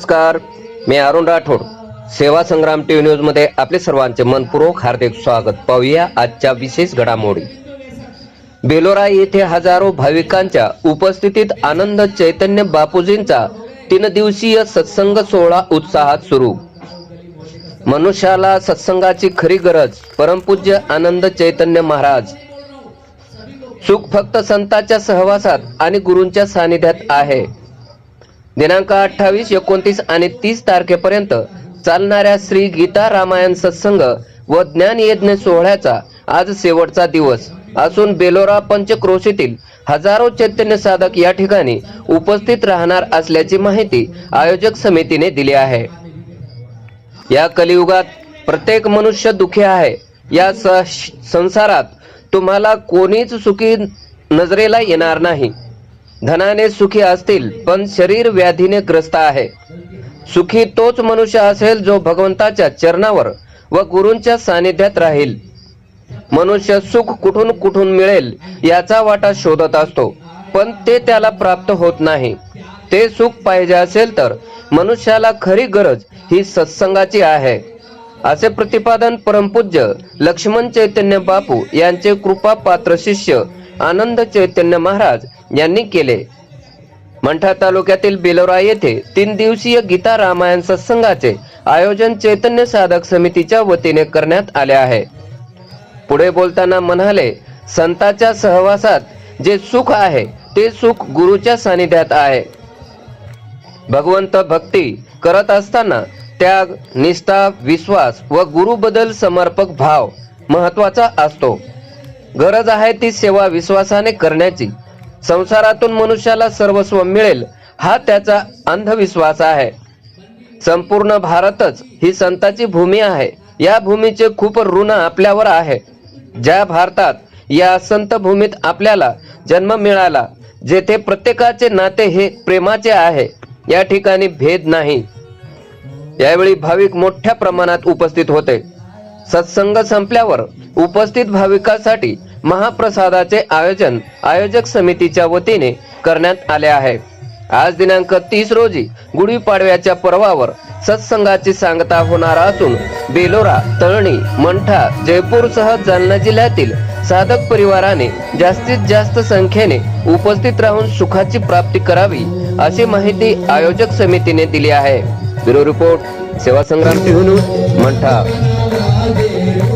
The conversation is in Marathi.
नमस्कार. मी अरुण राठोड. सेवा संग्राम टीव्ही न्यूजमध्ये आपले सर्वांचे मनपूर्वक हार्दिक स्वागत. पाहूया आजच्या विशेष घडामोडी. बेलोरा येथे हजारो भाविकांच्या उपस्थितीत आनंद चैतन्य बापूजींचा तीन दिवसीय सत्संग सोहळा उत्साहात सुरू. मनुष्याला सत्संगाची खरी गरज परमपूज्य आनंद चैतन्य महाराज. सुख फक्त संतांच्या सहवासात आणि गुरूंच्या सानिध्यात आहे. दिनांक अठ्ठावीस एकोणतीस आणि तीस तारखेपर्यंत चालणाऱ्या श्री गीता रामायण सत्संग व ज्ञान यज्ञ सोहळ्याचा आज शेवटचा दिवस. असून बेलोरा पंचक्रोशीतील हजारो चैतन्य साधक या ठिकाणी उपस्थित राहणार असल्याची माहिती आयोजक समितीने दिली आहे. या कलियुगात प्रत्येक मनुष्य दुखी आहे. या संसारात तुम्हाला कोणीच सुखी नजरेला येणार नाही. धनाने सुखी असतील पण शरीर व्याधीने ग्रस्त आहे. सुखी तोच मनुष्य असेल जो भगवंताच्या चरणावर व गुरूंच्या सानिध्यात राहील. मनुष्य सुख कुठून कुठून मिळेल याचा वाटा शोधत असतो पण ते त्याला प्राप्त होत नाही. ते सुख पाहिजे असेल तर मनुष्याला खरी गरज ही सत्संगाची आहे. असे प्रतिपादन परमपूज्य लक्ष्मण चैतन्य बापू यांचे कृपा पात्र शिष्य आनंद चैतन्य महाराज यांनी केले. मंठा तालुक्यातील बेलोरा येथे तीन दिवसीय गीता रामायण सत्संगाचे आयोजन चैतन्य साधक समितीच्या वतीने करण्यात आले आहे. पुढे बोलताना म्हणाले संताच्या सहवासात जे सुख आहे ते सुख गुरुच्या सानिध्यात आहे. भगवंत भक्ती करत असताना त्याग निष्ठा विश्वास व गुरुबद्दल समर्पक भाव महत्त्वाचा असतो. गरज आहे ती सेवा विश्वासाने करण्याची. संसारातून मनुष्याला सर्वस्व मिळेल हा त्याचा अंधविश्वास आहे. संपूर्ण भारतच ही संताची भूमी आहे. या भूमीचे खूप ऋण आपल्यावर आहे. ज्या भारतात या संत भूमीत आपल्याला जन्म मिळाला जेथे प्रत्येकाचे नाते हे प्रेमाचे आहे या ठिकाणी भेद नाही. यावेळी भाविक मोठ्या प्रमाणात उपस्थित होते. सत्संग संपल्यावर उपस्थित भाविकांसाठी महाप्रसादाचे आयोजन आयोजक समितीच्या वतीने करण्यात आले आहे. आज दिनांक तीस रोजी गुढीपाडव्याच्या पर्वावर सत्संगाची सांगता होणार असून बेलोरा तळणी मंठा जयपूरसह जालना जिल्ह्यातील साधक परिवाराने जास्तीत जास्त संख्येने उपस्थित राहून सुखाची प्राप्ती करावी अशी माहिती आयोजक समितीने दिली आहे. ब्युरो रिपोर्ट सेवा संग्राम मंठा. আমাদের